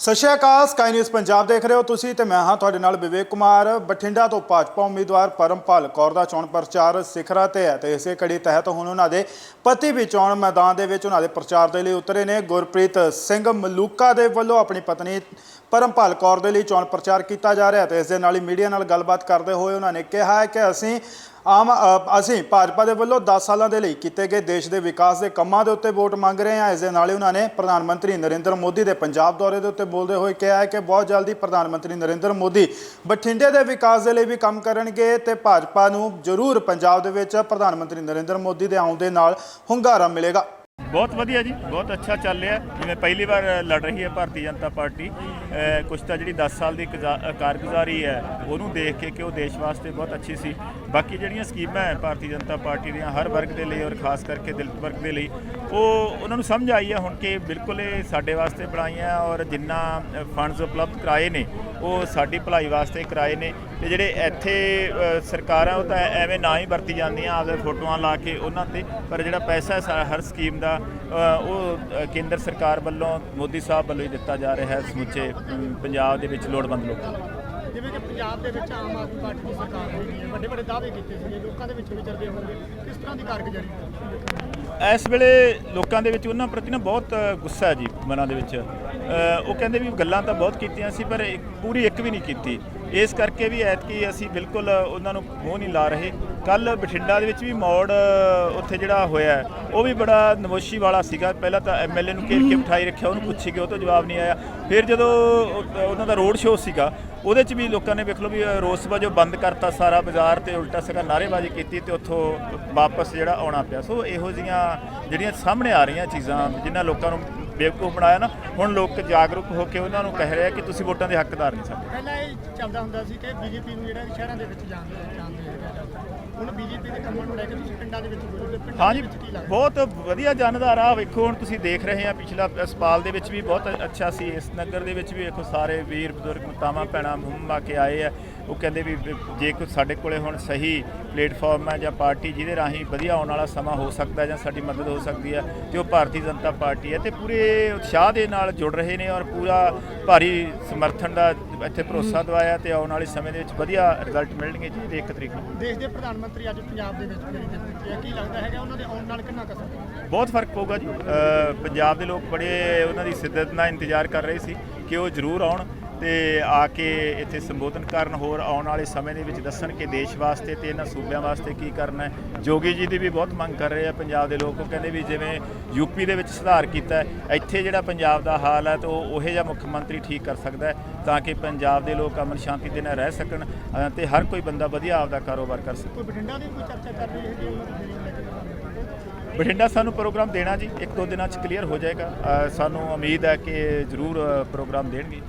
ਸਤਿ ਸ਼੍ਰੀ ਅਕਾਲ ਸਕਾਈ ਨਿਊਜ਼ ਪੰਜਾਬ ਦੇਖ ਰਹੇ ਹੋ ਤੁਸੀਂ ਤੇ ਮੈਂ ਹਾਂ ਤੁਹਾਡੇ ਨਾਲ ਵਿਵੇਕ ਕੁਮਾਰ। ਬਠਿੰਡਾ ਤੋਂ ਭਾਜਪਾ ਉਮੀਦਵਾਰ ਪਰਮਪਾਲ ਕੌਰ ਦਾ ਚੋਣ ਪ੍ਰਚਾਰ ਸਿਖਰਾਂ ਤੇ ਹੈ ਤੇ ਇਸੇ ਕੜੀ ਤਹਿਤ ਹੁਣ ਉਹਨਾਂ ਦੇ ਪਤੀ ਵੀ ਚੋਣ ਮੈਦਾਨ ਦੇ ਵਿੱਚ ਉਹਨਾਂ ਦੇ ਪ੍ਰਚਾਰ ਦੇ ਲਈ ਉਤਰੇ ਨੇ। ਗੁਰਪ੍ਰੀਤ ਸਿੰਘ ਮਲੂਕਾ ਦੇ ਵੱਲੋਂ ਆਪਣੀ ਪਤਨੀ ਪਰਮਪਾਲ ਕੌਰ ਦੇ ਲਈ ਚੋਣ ਪ੍ਰਚਾਰ ਕੀਤਾ ਜਾ ਰਿਹਾ ਤੇ ਇਸ ਦੇ ਨਾਲ ਹੀ ਮੀਡੀਆ ਨਾਲ ਗੱਲਬਾਤ ਕਰਦੇ ਹੋਏ ਉਹਨਾਂ ਨੇ ਕਿਹਾ ਹੈ ਕਿ ਅਸੀਂ ਆਮ ਅਸੀਂ ਭਾਜਪਾ ਦੇ ਵੱਲੋਂ 10 ਸਾਲਾਂ ਦੇ ਲਈ ਕੀਤੇ ਗਏ ਦੇਸ਼ ਦੇ ਵਿਕਾਸ ਦੇ ਕੰਮਾਂ ਦੇ ਉੱਤੇ ਵੋਟ ਮੰਗ ਰਹੇ ਹਾਂ। ਇਸ ਦੇ ਨਾਲ ਹੀ ਉਹਨਾਂ ਨੇ ਪ੍ਰਧਾਨ ਮੰਤਰੀ ਨਰਿੰਦਰ ਮੋਦੀ ਦੇ ਪੰਜਾਬ ਦੌਰੇ ਦੇ ਉੱਤੇ ਬੋਲਦੇ ਹੋਏ ਕਿਹਾ ਹੈ ਕਿ ਬਹੁਤ ਜਲਦੀ ਪ੍ਰਧਾਨ ਮੰਤਰੀ ਨਰਿੰਦਰ ਮੋਦੀ ਬਠਿੰਡੇ ਦੇ ਵਿਕਾਸ ਦੇ ਲਈ ਵੀ ਕੰਮ ਕਰਨਗੇ ਤੇ ਭਾਜਪਾ ਨੂੰ ਜ਼ਰੂਰ ਪੰਜਾਬ ਦੇ ਵਿੱਚ ਪ੍ਰਧਾਨ ਮੰਤਰੀ ਨਰਿੰਦਰ ਮੋਦੀ ਦੇ ਆਉਣ ਦੇ ਨਾਲ ਹੁੰਗਾਰਾ ਮਿਲੇਗਾ। ਬਹੁਤ ਵਧੀਆ ਜੀ, ਬਹੁਤ ਅੱਛਾ ਚੱਲ ਰਿਹਾ। ਜਿਵੇਂ ਪਹਿਲੀ ਵਾਰ ਲੜ ਰਹੀ ਹੈ ਭਾਰਤੀ ਜਨਤਾ ਪਾਰਟੀ ਕੁਛ ਤਾਂ ਜਿਹੜੀ 10 ਸਾਲ ਦੀ ਗੁਜ਼ਾ- ਕਾਰਗੁਜ਼ਾਰੀ ਹੈ, ਉਹਨੂੰ ਦੇਖ ਕੇ ਕਿ ਉਹ ਦੇਸ਼ ਵਾਸਤੇ ਬਹੁਤ ਅੱਛੀ ਸੀ। ਬਾਕੀ ਜਿਹੜੀਆਂ ਸਕੀਮਾਂ ਹੈ ਭਾਰਤੀ ਜਨਤਾ ਪਾਰਟੀ ਦੀਆਂ ਹਰ ਵਰਗ ਦੇ ਲਈ ਔਰ ਖਾਸ ਕਰਕੇ ਦਲਿਤ ਵਰਗ ਦੇ ਲਈ, ਉਹ ਉਹਨਾਂ ਨੂੰ ਸਮਝ ਆਈ ਹੈ ਹੁਣ ਕਿ ਬਿਲਕੁਲ ਇਹ ਸਾਡੇ ਵਾਸਤੇ ਬਣਾਈਆਂ ਔਰ ਜਿੰਨਾ ਫੰਡਸ ਉਪਲਬਧ ਕਰਾਏ ਨੇ ਉਹ ਸਾਡੀ ਭਲਾਈ ਵਾਸਤੇ ਕਰਾਏ ਨੇ ਤੇ ਜਿਹੜੇ ਇੱਥੇ ਸਰਕਾਰਾਂ ਉਹ ਤਾਂ ਐਵੇਂ ਨਾ ਹੀ ਵਰਤੀ ਜਾਂਦੀਆਂ ਆਪਦੇ ਫੋਟੋਆਂ ਲਾ ਕੇ ਉਹਨਾਂ ਤੇ ਪਰ ਜਿਹੜਾ ਪੈਸਾ ਸਾ- ਹਰ ਸਕੀਮ ਦਾ ਉਹ ਕੇਂਦਰ ਸਰਕਾਰ ਵੱਲੋਂ ਮੋਦੀ ਸਾਹਿਬ ਵੱਲੋਂ ਹੀ ਦਿੱਤਾ ਜਾ ਰਿਹਾ ਹੈ ਸਮੁੱਚੇ ਪੰਜਾਬ ਦੇ ਵਿੱਚ ਲੋੜਵੰਦ ਲੋਕਾਂ ਨੂੰ। ਜਿਵੇਂ ਕਿ ਪੰਜਾਬ ਦੇ ਵਿੱਚ ਆਮ ਆਦਮੀ ਪਾਰਟੀ ਦੀ ਸਰਕਾਰ ਹੋਈ ਵੱਡੇ ਵੱਡੇ ਦਾਅਵੇ ਕੀਤੇ ਸੀਗੇ ਲੋਕਾਂ ਦੇ ਵਿੱਚ ਵਿਚਰਦੇ ਹੋਣਗੇ ਕਿਸ ਤਰ੍ਹਾਂ ਦੀ ਕਾਰਗੁਜ਼ਾਰੀ ਇਸ ਵੇਲੇ ਲੋਕਾਂ ਦੇ ਵਿੱਚ ਉਹਨਾਂ ਪ੍ਰਤੀ ਨਾ ਬਹੁਤ ਗੁੱਸਾ ਹੈ ਜੀ ਮਨਾਂ ਦੇ ਵਿੱਚ। ਉਹ ਕਹਿੰਦੇ ਵੀ ਗੱਲਾਂ ਤਾਂ ਬਹੁਤ ਕੀਤੀਆਂ ਸੀ ਪਰ ਇੱਕ- ਪੂਰੀ ਇੱਕ ਵੀ ਨਹੀਂ ਕੀਤੀ। ਇਸ ਕਰਕੇ ਵੀ ਐਤਕੀ ਅਸੀਂ ਬਿਲਕੁਲ ਉਹਨਾਂ ਨੂੰ ਮੂੰਹ ਨਹੀਂ ਲਾ ਰਹੇ। ਕੱਲ ਬਠਿੰਡਾ ਦੇ ਵਿੱਚ ਵੀ ਮੌੜ ਅ, ਉੱਥੇ ਜਿਹੜਾ ਹੋਇਆ ਹੈ, ਉਹ ਵੀ ਬੜਾ ਨਮੋਸ਼ੀ ਵਾਲਾ ਸੀਗਾ। ਪਹਿਲਾਂ ਤਾਂ ਐਮਐਲਏ ਨੂੰ ਘੇਰ ਕੇ ਬਿਠਾਈ ਰੱਖਿਆ ਉਹਨੂੰ ਪੁੱਛੀ ਗਏ ਉਹ ਤੋਂ ਜਵਾਬ ਨਹੀਂ ਆਇਆ। ਫਿਰ ਜਦੋਂ ਉਹ- ਉਹਨਾਂ ਦਾ ਰੋਡ ਸ਼ੋਅ ਸੀਗਾ ਉਹਦੇ 'ਚ ਵੀ ਲੋਕਾਂ ਨੇ ਵੇਖ ਲਓ ਵੀ ਅ, ਰੋਸ ਵਜੋਂ ਬੰਦ ਕਰਤਾ ਸਾਰਾ ਬਾਜ਼ਾਰ ਤੇ ਉਲਟਾ ਸਗਾ ਨਾਅਰੇਬਾਜ਼ੀ ਕੀਤੀ ਤੇ ਉੱਥੋਂ ਵਾਪਸ ਜਿਹੜਾ ਆਉਣਾ ਪਿਆ। ਸੋ ਇਹੋ ਜੀਆਂ ਜਿਹੜੀਆਂ ਸਾਹਮਣੇ ਆ ਰਹੀਆਂ ਚੀਜ਼ਾਂ ਜਿਨ੍ਹਾਂ ਲੋਕਾਂ ਨੂੰ ਬੇਵਕੂਫ ਬਣਾਇਆ ਨਾ ਹੁਣ ਲੋਕ ਜਾਗਰੂਕ ਹੋ ਕੇ ਉਹਨਾਂ ਨੂੰ ਕਹਿ ਰਹੇ ਆ ਕਿ ਤੁਸੀਂ ਵੋਟਾਂ ਦੇ ਹੱਕਦਾਰ ਨਹੀਂ ਸਾਡੇ। ਪਹਿਲਾਂ ਇਹ ਚੱਲਦਾ ਹੁੰਦਾ ਸੀ ਕਿ ਬੀਜੇਪੀ ਨੂੰ ਜਿਹੜਾ ਸ਼ਹਿਰਾਂ ਦੇ ਵਿੱਚ ਜਾਣ ਜਾਣਦੇ ਹੈਗੇ ਹੁਣ ਬੀਜੇਪੀ ਦੇ ਕੰਮਾਂ ਨੂੰ ਲੈ ਕੇ ਤੁਸੀਂ ਪਿੰਡਾਂ ਦੇ ਵਿੱਚ ਬੋਲੋਗੇ ਪਿੰਡਾਂ ਹਾਂਜੀ ਦੇ ਵਿੱਚ ਕੀ ਲੱਗਦਾ? ਬਹੁਤ ਵਧੀਆ ਜਾਨਦਾਰ ਆ ਵੇਖੋ ਹੁਣ ਤੁਸੀਂ ਦੇਖ ਰਹੇ ਆ ਪਿਛਲਾ ਹਸਪਤਾਲ ਦੇ ਵਿੱਚ ਵੀ ਬਹੁਤ ਅੱਛਾ ਸੀ ਇਸ ਨਗਰ ਦੇ ਵਿੱਚ ਵੀ ਵੇਖੋ ਸਾਰੇ ਵੀਰ ਬਜ਼ੁਰਗ ਮਾਤਾਵਾਂ ਭੈਣਾਂ ਹੁੰਮਾ ਕੇ ਆਏ ਆ। ਉਹ ਕਹਿੰਦੇ ਵੀ ਜੇ ਕੋਈ ਸਾਡੇ ਕੋਲੇ ਹੁਣ ਸਹੀ ਪਲੇਟਫਾਰਮ ਹੈ ਜਾਂ ਪਾਰਟੀ ਜਿਹਦੇ ਰਾਹੀਂ ਵਧੀਆ ਆਉਣ ਵਾਲਾ ਸਮਾਂ ਹੋ ਸਕਦਾ ਜਾਂ ਸਾਡੀ ਮਦਦ ਹੋ ਸਕਦੀ ਹੈ ਤੇ ਉਹ ਭਾਰਤੀ ਜਨਤਾ ਪਾਰਟੀ ਹੈ ਤੇ ਪੂਰੇ ਉਤਸ਼ਾਹ ਦੇ ਨਾਲ ਜੁੜ ਰਹੇ ਨੇ ਔਰ ਪੂਰਾ ਭਾਰੀ ਸਮਰਥਨ ਦਾ ਇੱਥੇ ਭਰੋਸਾ ਦਵਾਇਆ ਤੇ ਆਉਣ ਵਾਲੇ ਸਮੇਂ ਦੇ ਵਿੱਚ ਵਧੀਆ ਰਿਜ਼ਲਟ ਮਿਲਣਗੇ ਜੀ ਇਹਦੇ ਇੱਕ ਤਰੀਕ ਨੂੰ। ਦੇਸ਼ ਦੇ ਪ੍ਰਧਾਨ ਮੰਤਰੀ ਅੱਜ ਪੰਜਾਬ ਦੇ ਵਿੱਚ ਮੇਰੀ ਜਿੱਤ ਹੈ ਕੀ ਲੱਗਦਾ ਹੈਗਾ ਉਹਨਾਂ ਦੇ ਆਉਣ ਨਾਲ ਕਿੰਨਾ ਕਸਰ ਬਹੁਤ ਫ਼ਰਕ ਪਊਗਾ ਜੀ। ਪੰਜਾਬ ਦੇ ਲੋਕ ਬੜੇ ਉਹਨਾਂ ਦੀ ਸਿੱਧਤ ਨਾਲ ਇੰਤਜ਼ਾਰ ਕਰ ਰਹੇ ਸੀ ਕਿ ਉਹ ਜ਼ਰੂਰ ਆਉਣ। ਤੇ ਆ ਕੇ ਇੱਥੇ ਸੰਬੋਧਨ ਕਰਨ ਹੋਰ ਆਉਣ ਵਾਲੇ ਸਮੇਂ ਦੇ ਵਿੱਚ ਦੱਸਣ ਕਿ ਦੇਸ਼ ਵਾਸਤੇ ਤੇ ਇਹਨਾਂ ਸੂਬਿਆਂ ਵਾਸਤੇ ਕੀ ਕਰਨਾ ਹੈ। ਜੋਗੀ ਜੀ ਦੀ ਵੀ ਬਹੁਤ ਮੰਗ ਕਰ ਰਹੇ ਆ ਪੰਜਾਬ ਦੇ ਲੋਕ। ਉਹ ਕਹਿੰਦੇ ਵੀ ਜਿਵੇਂ ਯੂਪੀ ਦੇ ਵਿੱਚ ਸੁਧਾਰ ਕੀਤਾ ਇੱਥੇ ਜਿਹੜਾ ਪੰਜਾਬ ਦਾ ਹਾਲ ਹੈ ਤਾਂ ਉਹ ਉਹੇ ਜਿਹਾ ਮੁੱਖ ਮੰਤਰੀ ਠੀਕ ਕਰ ਸਕਦਾ ਤਾਂ ਕਿ ਪੰਜਾਬ ਦੇ ਲੋਕ ਅਮਨ ਸ਼ਾਂਤੀ ਦੇ ਨਾਲ ਰਹਿ ਸਕਣ ਤੇ ਹਰ ਕੋਈ ਬੰਦਾ ਵਧੀਆ ਆਪਦਾ ਕਾਰੋਬਾਰ ਕਰ ਸਕੇ। ਬਠਿੰਡਾ ਦੀ ਕੋਈ ਚਰਚਾ ਕਰ ਰਹੀ ਹੈ ਕਿ ਉਹਨਾਂ ਦੀ ਬਠਿੰਡਾ ਸਾਨੂੰ ਪ੍ਰੋਗਰਾਮ ਦੇਣਾ ਜੀ ਇੱਕ ਦੋ ਦਿਨਾਂ ਚ ਕਲੀਅਰ ਹੋ ਜਾਏਗਾ। ਸਾਨੂੰ ਉਮੀਦ ਹੈ ਕਿ ਜ਼ਰੂਰ ਪ੍ਰੋਗਰਾਮ ਦੇਣਗੇ।